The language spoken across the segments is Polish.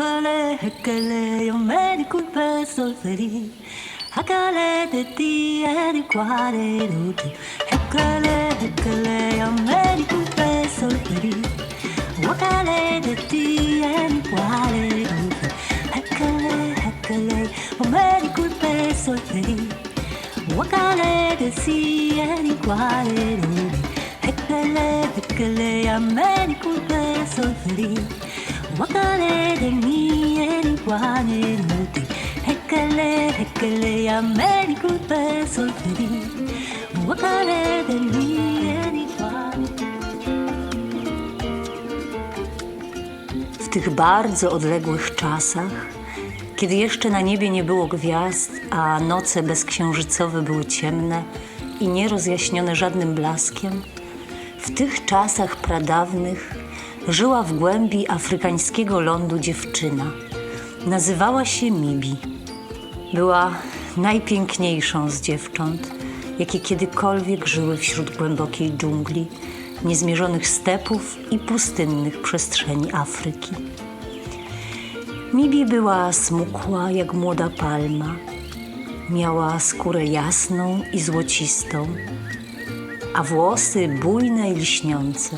Búscale, échale, io me disculpe, soy feliz. Hágale de ti, eri cuare, ruti. Échale, échale, io me disculpe, soy feliz. Hágale de ti, eri cuare, ruti. Échale, échale, io me disculpe, soy feliz. Hágale de ti, eri cuare, ruti. Échale, échale, io me disculpe, soy feliz. W tych bardzo odległych czasach, kiedy jeszcze na niebie nie było gwiazd, a noce bezksiężycowe były ciemne i nierozjaśnione żadnym blaskiem, w tych czasach pradawnych żyła w głębi afrykańskiego lądu dziewczyna. Nazywała się Mibi. Była najpiękniejszą z dziewcząt, jakie kiedykolwiek żyły wśród głębokiej dżungli, niezmierzonych stepów i pustynnych przestrzeni Afryki. Mibi była smukła jak młoda palma. Miała skórę jasną i złocistą, a włosy bujne i lśniące.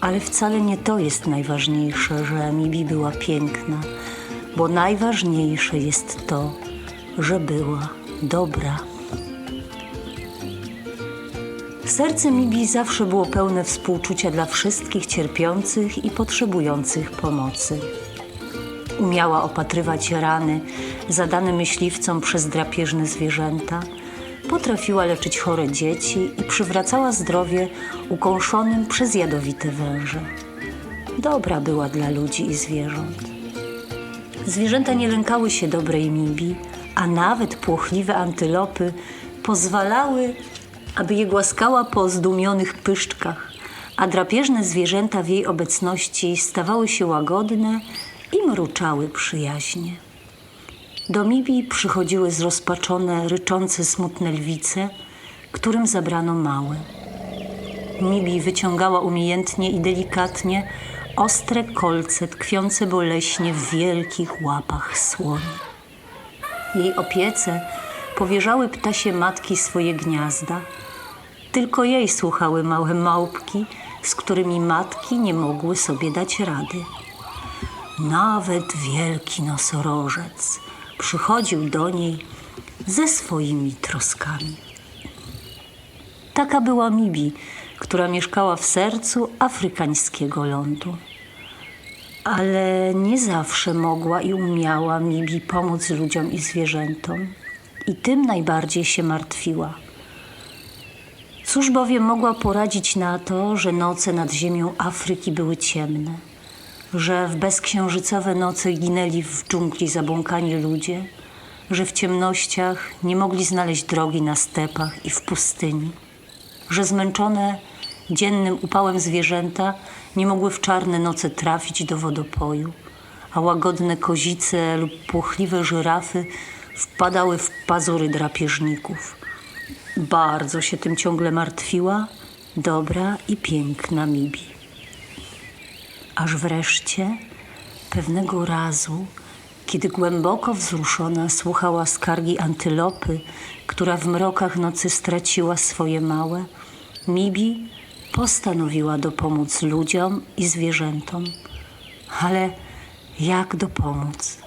Ale wcale nie to jest najważniejsze, że Mibi była piękna, bo najważniejsze jest to, że była dobra. Serce Mibi zawsze było pełne współczucia dla wszystkich cierpiących i potrzebujących pomocy. Umiała opatrywać rany zadane myśliwcom przez drapieżne zwierzęta, potrafiła leczyć chore dzieci i przywracała zdrowie ukąszonym przez jadowite węże. Dobra była dla ludzi i zwierząt. Zwierzęta nie lękały się dobrej Mibi, a nawet płochliwe antylopy pozwalały, aby je głaskała po zdumionych pyszczkach, a drapieżne zwierzęta w jej obecności stawały się łagodne i mruczały przyjaźnie. Do Mibi przychodziły zrozpaczone, ryczące, smutne lwice, którym zabrano małe. Mibi wyciągała umiejętnie i delikatnie ostre kolce tkwiące boleśnie w wielkich łapach słoni. Jej opiece powierzały ptasie matki swoje gniazda. Tylko jej słuchały małe małpki, z którymi matki nie mogły sobie dać rady. Nawet wielki nosorożec przychodził do niej ze swoimi troskami. Taka była Mibi, która mieszkała w sercu afrykańskiego lądu. Ale nie zawsze mogła i umiała Mibi pomóc ludziom i zwierzętom. I tym najbardziej się martwiła. Cóż bowiem mogła poradzić na to, że noce nad ziemią Afryki były ciemne, że w bezksiężycowe noce ginęli w dżungli zabłąkani ludzie, że w ciemnościach nie mogli znaleźć drogi na stepach i w pustyni, że zmęczone dziennym upałem zwierzęta nie mogły w czarne noce trafić do wodopoju, a łagodne kozice lub płochliwe żyrafy wpadały w pazury drapieżników. Bardzo się tym ciągle martwiła dobra i piękna Mibi. Aż wreszcie pewnego razu, kiedy głęboko wzruszona słuchała skargi antylopy, która w mrokach nocy straciła swoje małe, Mibi postanowiła dopomóc ludziom i zwierzętom. Ale jak dopomóc?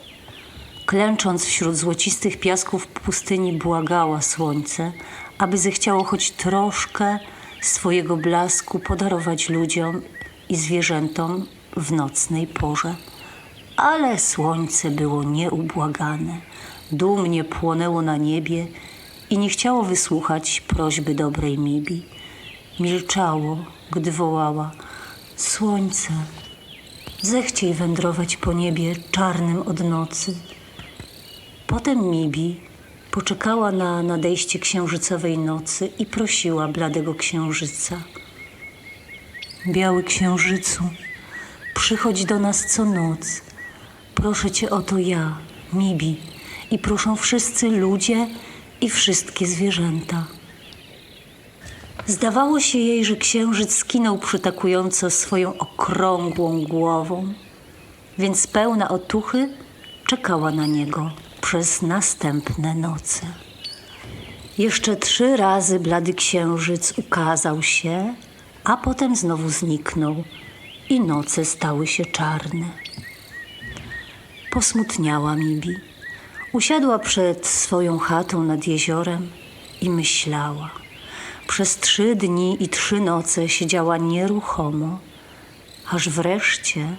Klęcząc wśród złocistych piasków pustyni, błagała słońce, aby zechciało choć troszkę swojego blasku podarować ludziom i zwierzętom w nocnej porze. Ale słońce było nieubłagane, dumnie płonęło na niebie i nie chciało wysłuchać prośby dobrej Mibi. Milczało, gdy wołała: Słońce, zechciej wędrować po niebie czarnym od nocy. Potem Mibi poczekała na nadejście księżycowej nocy i prosiła bladego księżyca. Biały księżycu, przychodź do nas co noc. Proszę cię o to ja, Mibi, i proszą wszyscy ludzie i wszystkie zwierzęta. Zdawało się jej, że księżyc skinął przytakująco swoją okrągłą głową. więc pełna otuchy czekała na niego przez następne noce. Jeszcze trzy razy blady księżyc ukazał się, a potem znowu zniknął i noce stały się czarne. Posmutniała Mibi. Usiadła przed swoją chatą nad jeziorem i myślała. Przez trzy dni i trzy noce siedziała nieruchomo, aż wreszcie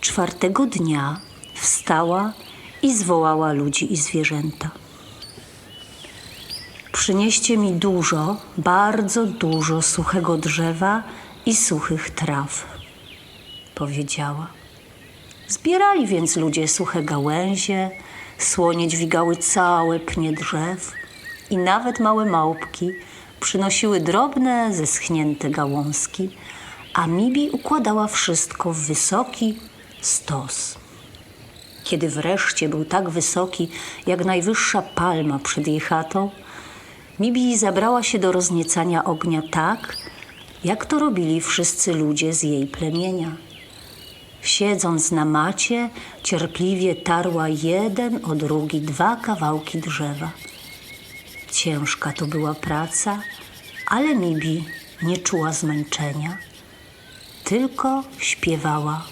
czwartego dnia wstała i zwołała ludzi i zwierzęta. Przynieście mi dużo, bardzo dużo suchego drzewa i suchych traw, powiedziała. Zbierali więc ludzie suche gałęzie, słonie dźwigały całe pnie drzew i nawet małe małpki przynosiły drobne, zeschnięte gałązki, a Mibi układała wszystko w wysoki stos. Kiedy wreszcie był tak wysoki, jak najwyższa palma przed jej chatą, Mibi zabrała się do rozniecania ognia tak, jak to robili wszyscy ludzie z jej plemienia. Siedząc na macie, cierpliwie tarła jeden o drugi dwa kawałki drzewa. Ciężka to była praca, ale Mibi nie czuła zmęczenia, tylko śpiewała.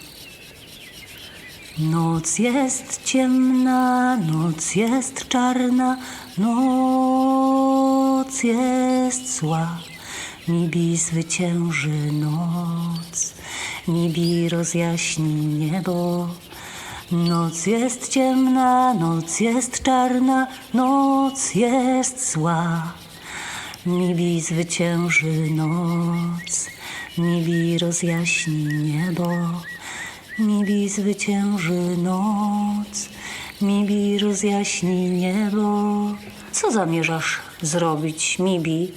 Noc jest ciemna, noc jest czarna, noc jest zła. Nibi zwycięży noc, nibi rozjaśni niebo. Noc jest ciemna, noc jest czarna, noc jest zła. Nibi zwycięży noc, nibi rozjaśni niebo. Mibi zwycięży noc, Mibi rozjaśni niebo. Co zamierzasz zrobić, Mibi?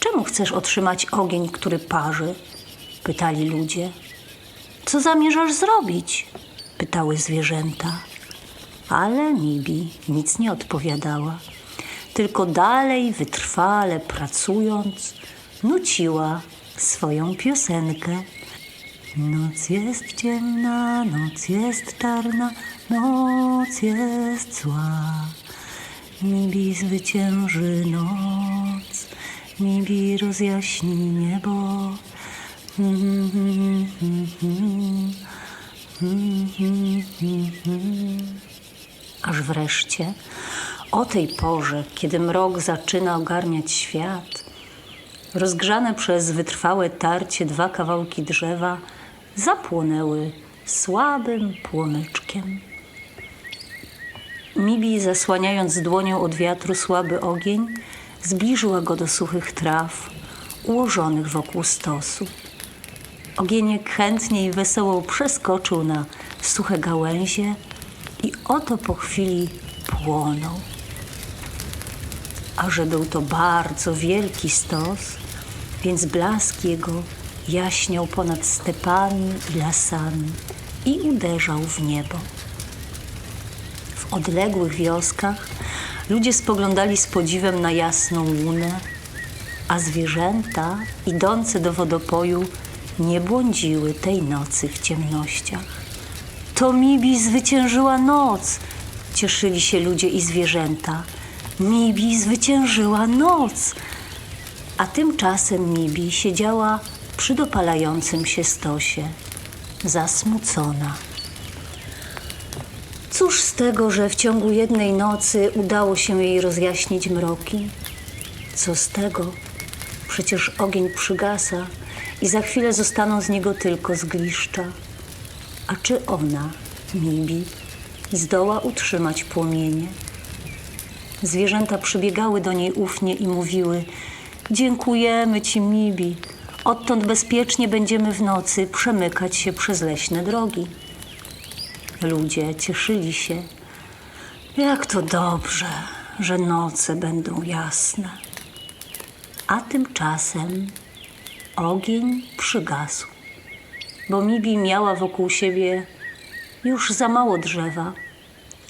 Czemu chcesz otrzymać ogień, który parzy? Pytali ludzie. Co zamierzasz zrobić? Pytały zwierzęta. Ale Mibi nic nie odpowiadała, tylko dalej wytrwale pracując, nuciła swoją piosenkę. Noc jest ciemna, noc jest czarna, noc jest zła. Nibi zwycięży noc, nibi rozjaśni niebo. Aż wreszcie, o tej porze, kiedy mrok zaczyna ogarniać świat, rozgrzane przez wytrwałe tarcie dwa kawałki drzewa zapłonęły słabym płomyczkiem. Mibi, zasłaniając dłonią od wiatru słaby ogień, zbliżyła go do suchych traw ułożonych wokół stosu. Ogieniek chętnie i wesoło przeskoczył na suche gałęzie i oto po chwili płonął. A że był to bardzo wielki stos, więc blask jego jaśniał ponad stepami i lasami i uderzał w niebo. W odległych wioskach ludzie spoglądali z podziwem na jasną łunę, a zwierzęta idące do wodopoju nie błądziły tej nocy w ciemnościach. To Mibi zwyciężyła noc, cieszyli się ludzie i zwierzęta. Mibi zwyciężyła noc. A tymczasem Mibi siedziała przy dopalającym się stosie, zasmucona. Cóż z tego, że w ciągu jednej nocy udało się jej rozjaśnić mroki? Co z tego? Przecież ogień przygasa i za chwilę zostaną z niego tylko zgliszcza. A czy ona, Mibi, zdoła utrzymać płomienie? Zwierzęta przybiegały do niej ufnie i mówiły: Dziękujemy ci, Mibi. Odtąd bezpiecznie będziemy w nocy przemykać się przez leśne drogi. Ludzie cieszyli się. Jak to dobrze, że noce będą jasne. A tymczasem ogień przygasł, bo Mibi miała wokół siebie już za mało drzewa,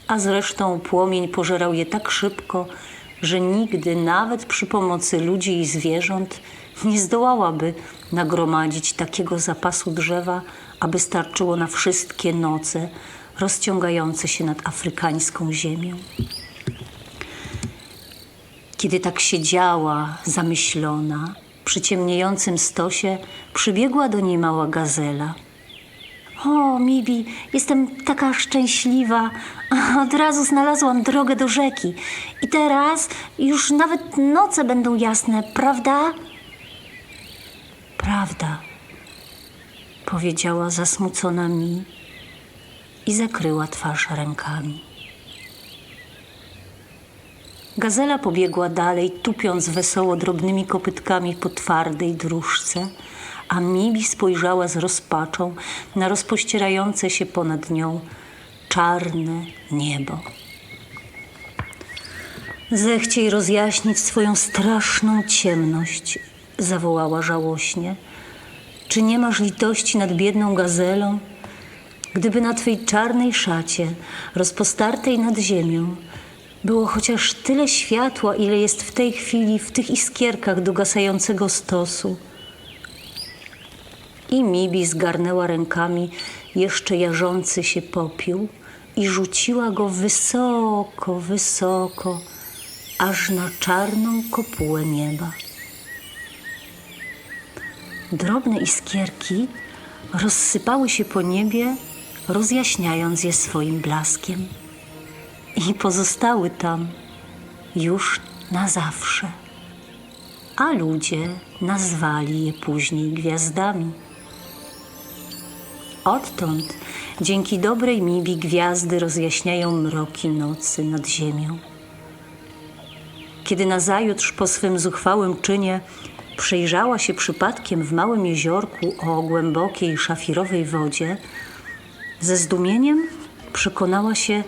a zresztą płomień pożerał je tak szybko, że nigdy, nawet przy pomocy ludzi i zwierząt, nie zdołałaby nagromadzić takiego zapasu drzewa, aby starczyło na wszystkie noce rozciągające się nad afrykańską ziemią. Kiedy tak siedziała, zamyślona, przy ciemniejącym stosie, przybiegła do niej mała gazela. O, Mibi, jestem taka szczęśliwa. Od razu znalazłam drogę do rzeki. I teraz już nawet noce będą jasne, prawda? Prawda, powiedziała zasmucona mi i zakryła twarz rękami. Gazela pobiegła dalej, tupiąc wesoło drobnymi kopytkami po twardej dróżce, a Mibi spojrzała z rozpaczą na rozpościerające się ponad nią czarne niebo. Zechciej rozjaśnić swoją straszną ciemność, zawołała żałośnie. Czy nie masz litości nad biedną gazelą? Gdyby na twej czarnej szacie, rozpostartej nad ziemią, było chociaż tyle światła, ile jest w tej chwili w tych iskierkach dogasającego stosu. I Mibi zgarnęła rękami jeszcze jarzący się popiół i rzuciła go wysoko, wysoko, aż na czarną kopułę nieba. Drobne iskierki rozsypały się po niebie, rozjaśniając je swoim blaskiem. I pozostały tam już na zawsze. A ludzie nazwali je później gwiazdami. Odtąd dzięki dobrej Mibi gwiazdy rozjaśniają mroki nocy nad ziemią. Kiedy nazajutrz po swym zuchwałym czynie przejrzała się przypadkiem w małym jeziorku o głębokiej szafirowej wodzie, ze zdumieniem przekonała się,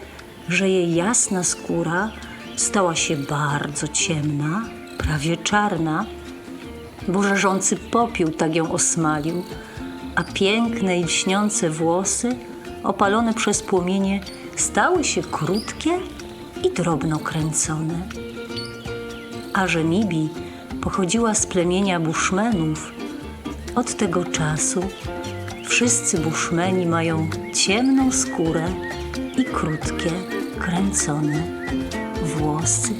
że jej jasna skóra stała się bardzo ciemna, prawie czarna, bo żarzący popiół tak ją osmalił, a piękne i lśniące włosy, opalone przez płomienie, stały się krótkie i drobno kręcone. A że Mibi pochodziła z plemienia Bushmenów, od tego czasu wszyscy Bushmeni mają ciemną skórę i krótkie, kręcone włosy.